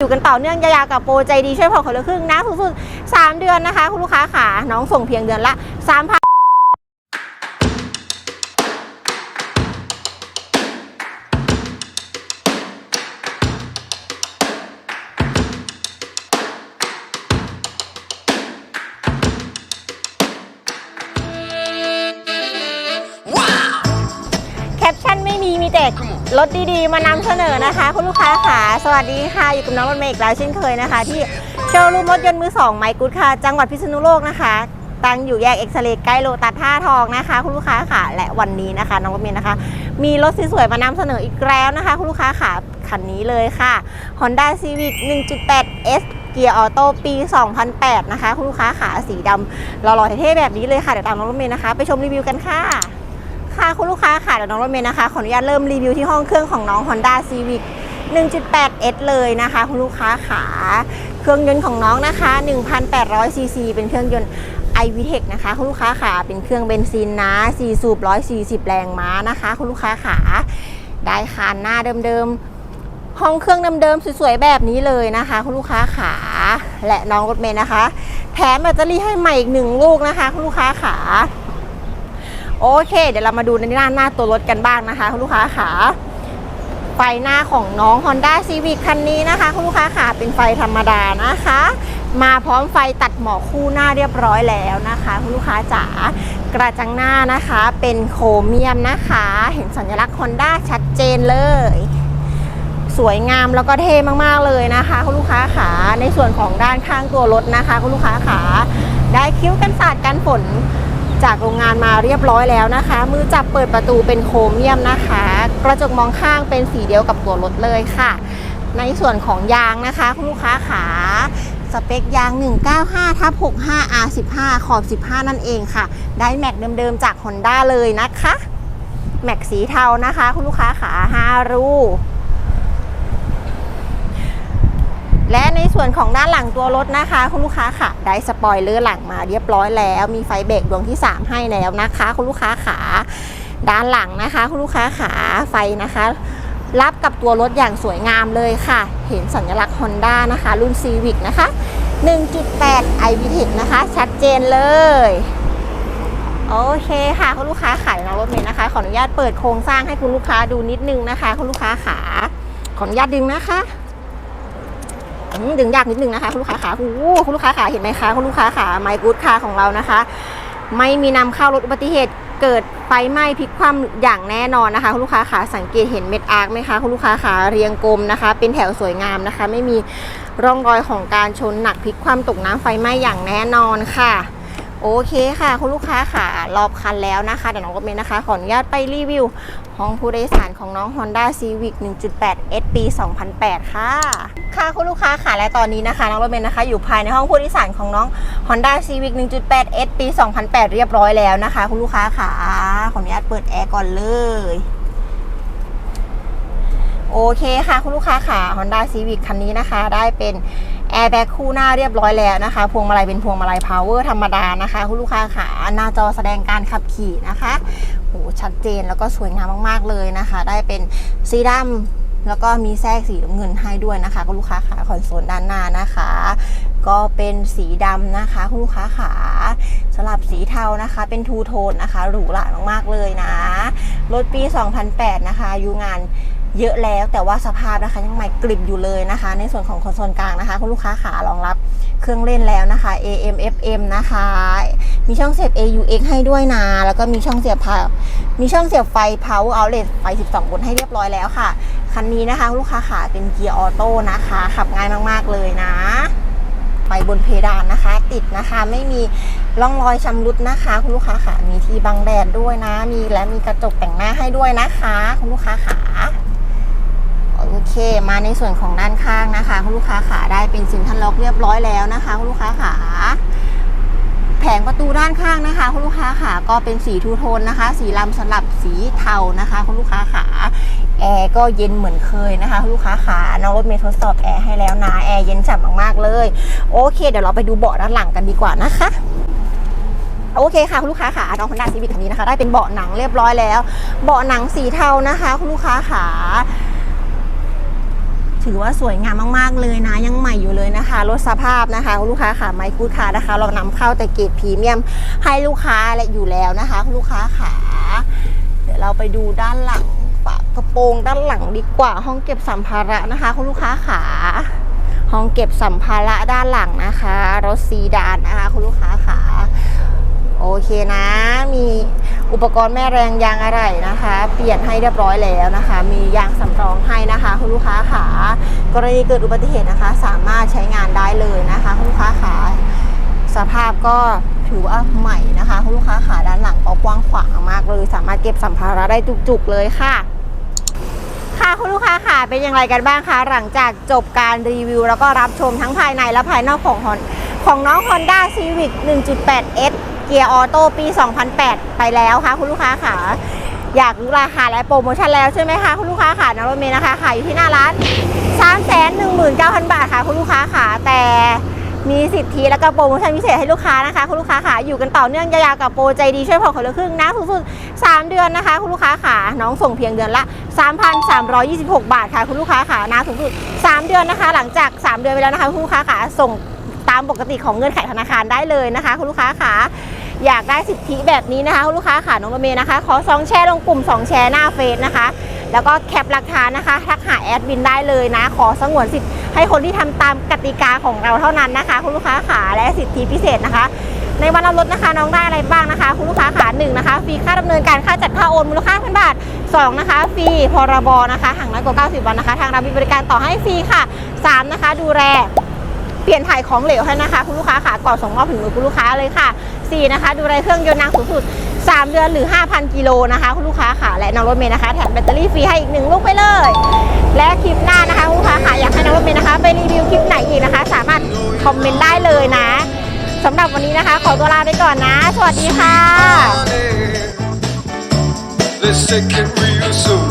อยู่กันต่อเนื่องยาวๆกับโปรใจดีช่วยผ่อนคนละครึ่งนะสูงสุด3เดือนนะคะ คุณลูกค้าขาน้องส่งเพียงเดือนละ3,000แคปชั่นไม่มีมีแต่ รถดีๆ มานำเสนอนะคะ คุณลูกค้าค่ะ สวัสดีค่ะ อยู่กับน้องรถเมย์อีกแล้วเช่นเคยนะคะ ที่โชว์รูมรถยนต์มือสองไมกุดค่ะ จังหวัดพิษณุโลกนะคะ ตั้งอยู่แยกเอ็กซเรย์ใกล้โลตัสท่าทองนะคะ คุณลูกค้าค่ะ และวันนี้นะคะ น้องรถเมย์นะคะ มีรถสวยๆ มานำเสนออีกแล้วนะคะ คุณลูกค้าค่ะ คันนี้เลยค่ะ Honda Civic 1.8 S เกียร์ออโต้ปี 2008 นะคะ คุณลูกค้าขาสีดำหล่อๆเท่ๆแบบนี้เลยค่ะ เดี๋ยวตามน้องรถเมย์นะคะ ไปชมรีวิวกันค่ะ ค่ะคุณลูกค้าค่ะเดี๋ยวน้องรถเมย์นะคะขออนุญาตเริ่มรีวิวที่ห้องเครื่องของน้อง Honda Civic 1.8 S เลยนะคะ คุณลูกค้าขาเครื่องยนต์ของน้องนะคะ1,800ซีซีเป็นเครื่องยนต์ iVTEC นะคะ คุณลูกค้าขาเป็นเครื่องเบนซินนะ4สูบ140 แรงม้านะคะ คุณลูกค้าขาได้คานหน้าเดิมๆห้องเครื่องเดิมๆสวยๆแบบนี้เลยนะคะ คุณลูกค้าขาและน้องรถเมย์นะคะ แถมแบตเตอรี่ให้ใหม่อีกหนึ่งลูกนะคะ คุณลูกค้าขา โอเค เดี๋ยวเรามาดูในหน้าหน้าตัวรถกันบ้างนะคะคุณลูกค้าขาไฟหน้าของน้อง Honda Civic คันนี้นะคะคุณลูกค้าขาเป็นไฟธรรมดานะคะ มาพร้อมไฟตัดหมอกคู่หน้าเรียบร้อยแล้วนะคะคุณลูกค้าจ๋ากระจังหน้านะคะเป็นโครเมียมนะคะ เห็นสัญลักษณ์ Honda ชัดเจนเลยสวยงามแล้วก็เท่มากๆเลยนะคะ คุณลูกค้าขาในส่วนของด้านข้างตัวรถนะคะ คุณลูกค้าขาได้คิ้วกันสาดกันฝน จากโรงงานมาเรียบร้อยแล้วนะคะ มือจับเปิดประตูเป็นโครเมียมนะคะ กระจกมองข้างเป็นสีเดียวกับตัวรถเลยค่ะ ในส่วนของยางนะคะคุณลูกค้าขาสเปคยาง 195ทับ65 R15 ขอบ 15 นั่นเองค่ะ ได้แม็กเดิมๆจาก Honda เลยนะคะ แม็กสีเทานะคะ คุณลูกค้าขา5รู และในส่วนของด้านหลังตัวรถนะคะ คุณลูกค้าค่ะ ได้สปอยเลอร์หลังมาเรียบร้อยแล้ว มีไฟเบรกดวงที่ 3 ให้แล้วนะคะ คุณลูกค้าขาด้านหลังนะคะ คุณลูกค้าขาไฟนะคะ รับกับตัวรถอย่างสวยงามเลยค่ะ เห็นสัญลักษณ์ Honda นะคะ รุ่น Civic นะคะ 1.8 iVTEC นะคะ ชัดเจนเลยโอเคค่ะคุณลูกค้าขายน้องรถเมย์นะคะ ขออนุญาตเปิดโครงสร้างให้คุณลูกค้าดูนิดนึงนะคะ คุณลูกค้าขาขออนุญาตดึงนะคะ ดึงยากนิดนึงนะคะคุณลูกค้าขาโอ้คุณลูกค้าขาเห็นไหมคะคุณลูกค้าขาไมกูดคาของเรานะคะ ไม่มีนำเข้ารถอุบัติเหตุเกิดไฟไหม้พลิกคว่ำอย่างแน่นอนนะคะคุณลูกค้าขาสังเกตเห็นเม็ดอาร์กไหมคะคุณลูกค้าขาเรียงกลมนะคะ เป็นแถวสวยงามนะคะ ไม่มีร่องรอยของการชนหนักพลิกคว่ำตกน้ำไฟไหม้อย่างแน่นอนค่ะ โอเคค่ะ คุณลูกค้าค่ะ รอบคันแล้วนะคะเดี๋ยวน้องรถเมย์นะคะ ขออนุญาตไปรีวิว ห้องผู้โดยสารของน้อง Honda Civic 1.8 S ปี 2008 ค่ะ ค่ะคุณลูกค้าค่ะและตอนนี้นะคะ น้องรถเมย์นะคะ อยู่ภายในห้องผู้โดยสารของน้อง Honda Civic 1.8 S ปี 2008 เรียบร้อยแล้วนะคะ คุณลูกค้าค่ะ ขออนุญาตเปิดแอร์ก่อนเลยโอเคค่ะ คุณลูกค้าค่ะ Honda Civic คันนี้นะคะ ได้เป็น แอร์แบ็คคู่หน้าเรียบร้อยแล้วนะคะ พวงมาลัยเป็นพวงมาลัย power ธรรมดานะคะคุณลูกค้าค่ะหน้าจอแสดงการขับขี่นะคะโหชัดเจนแล้วก็สวยงามมากๆเลยนะคะ ได้เป็นสีดำแล้วก็มีแทรกสีน้ำเงินให้ด้วยนะคะคุณลูกค้าค่ะคอนโซลด้านหน้านะคะ ก็เป็นสีดำนะคะคุณลูกค้าขาสลับสีเทานะคะ เป็นทูโทนนะคะหรูหรามากๆเลยนะรถปี 2008 นะคะอายุงาน เยอะแล้วแต่ว่าสภาพนะคะยังใหม่กริบอยู่เลยนะคะ ในส่วนของคอนโซลกลางนะคะ คุณลูกค้าขารองรับเครื่องเล่นแล้วนะคะ AM FM นะคะ มีช่องเสียบ AUX ให้ด้วยนะ แล้วก็มีช่องเสียบพามีช่องเสียบไฟ power outlet ไฟ 12โวลต์ให้เรียบร้อยแล้วค่ะ คันนี้นะคะ ลูกค้าขาเป็นเกียร์ออโต้นะคะ ขับง่ายมาก ๆ เลยนะไฟบนเพดานนะคะ ติดนะคะไม่มีร่องรอยชำรุดนะคะ คุณลูกค้าขามีที่บังแดดด้วยนะ มีและมีกระจกแต่งหน้าให้ด้วยนะคะ คุณลูกค้าขา เค มาในส่วนของด้านข้างนะคะ คุณลูกค้าขาได้เป็นซินทันล็อกเรียบร้อยแล้วนะคะคุณลูกค้าขาแผงประตูด้านข้างนะคะ คุณลูกค้าขาก็เป็นสีทูโทนนะคะ สีลำสลับสีเทานะคะ คุณลูกค้าขาแอร์ก็เย็นเหมือนเคยนะคะคุณลูกค้าขาน้องรถเมย์ทดสอบแอร์ให้แล้วนะแอร์เย็นฉ่ำมากๆเลย โอเค เดี๋ยวเราไปดูเบาะด้านหลังกันดีกว่านะคะโอเคค่ะคุณลูกค้าขาน้องคอนด้าซีวิคคันนี้นะคะ ได้เป็นเบาะหนังเรียบร้อยแล้ว เบาะหนังสีเทานะคะ คุณลูกค้าขา ถือว่าสวยงามมากๆเลยนะ ยังใหม่อยู่เลยนะคะรถสภาพนะคะคุณลูกค้าค่ะไมค์กูดคานะคะ เรานำเข้าแต่เกรดพรีเมียมให้ลูกค้าและอยู่แล้วนะคะคุณลูกค้าค่ะเดี๋ยวเราไปดูด้านหลังฝากระโปรงด้านหลังดีกว่า ห้องเก็บสัมภาระนะคะคุณลูกค้าขาห้องเก็บสัมภาระด้านหลังนะคะรถซีดานนะคะคุณลูกค้าขาโอเคนะมี อุปกรณ์แม่แรงยางอะไรนะคะ เปลี่ยนให้เรียบร้อยแล้วนะคะ มียางสำรองให้นะคะคุณลูกค้าขากรณีเกิดอุบัติเหตุนะคะ สามารถใช้งานได้เลยนะคะคุณลูกค้าขาสภาพก็ถือว่าใหม่นะคะคุณลูกค้าขาด้านหลังก็กว้างขวางมากเลย สามารถเก็บสัมภาระได้จุกๆเลยค่ะค่ะคุณลูกค้าค่ะเป็นอย่างไรกันบ้างคะหลังจากจบการรีวิว แล้วก็รับชมทั้งภายในและภายนอกของของน้อง Honda Civic 1.8S เกียร์ออโต้ปี 2008 ไปแล้วค่ะ คุณลูกค้าค่ะ อยากรู้ราคาและโปรโมชั่นแล้วใช่ไหมคะคุณลูกค้าค่ะน้องรถเมย์นะคะขายอยู่ที่หน้าร้าน319,000 บาทค่ะ คุณลูกค้าค่ะ แต่มีสิทธิและก็โปรโมชั่นพิเศษให้ลูกค้านะคะ คุณลูกค้าค่ะอยู่กันต่อเนื่องยาวๆกับโปรใจดีช่วยผ่อนคนละครึ่งนะสูงสุด3 เดือนนะคะ คุณลูกค้าค่ะน้องส่งเพียงเดือนละ 3,326 บาทค่ะ คุณลูกค้าค่ะนะสูงสุด3 เดือนนะคะ หลังจาก 3 เดือนไปแล้วนะคะคุณลูกค้าค่ะส่งตามปกติของเงื่อนไขธนาคารได้เลยนะคะ คุณลูกค้าค่ะ อยากได้สิทธิแบบนี้นะคะ ลูกค้าค่ะน้องรถเมย์นะคะ ขอสองแชร์ลงกลุ่ม 2 แชร์หน้าเฟซนะคะ แล้วก็แคปหลักฐานนะคะ ทักหาแอดมินได้เลยนะ ขอสงวนสิทธิ์ให้คนที่ทำตามกติกาของเราเท่านั้นนะคะ คุณลูกค้าขาและสิทธิพิเศษนะคะ ในวันรับรถนะคะน้องได้อะไรบ้างนะคะ คุณลูกค้าขาหนึ่งนะคะฟรีค่าดำเนินการค่าจัดค่าโอนมูลค่าพันบาทสองนะคะฟรีพรบนะคะห่างน้อยกว่า90 วันนะคะ ทางเรามีบริการต่อให้ฟรีค่ะสามนะคะ ดูแล ปลี่ยนถ่ายของเหลวให้นะคะ คุณลูกค้าค่ะก่อนส่งมอบถึงมือคุณลูกค้าเลยค่ะ 4 นะคะ ดูแลเครื่องยนต์นานสูงสุด 3 เดือนหรือ 5,000 กิโลนะคะ คุณลูกค้าค่ะ และน้องรถเมย์นะคะแถมแบตเตอรี่ฟรีให้อีกหนึ่งลูกไปเลย และคลิปหน้านะคะคุณลูกค้าค่ะอยากให้น้องรถเมย์นะคะ ไปรีวิวคลิปไหนอีกนะคะ สามารถคอมเมนต์ได้เลยนะสำหรับวันนี้นะคะ ขอตัวลาไปก่อนนะ สวัสดีค่ะ Let's take it real soon.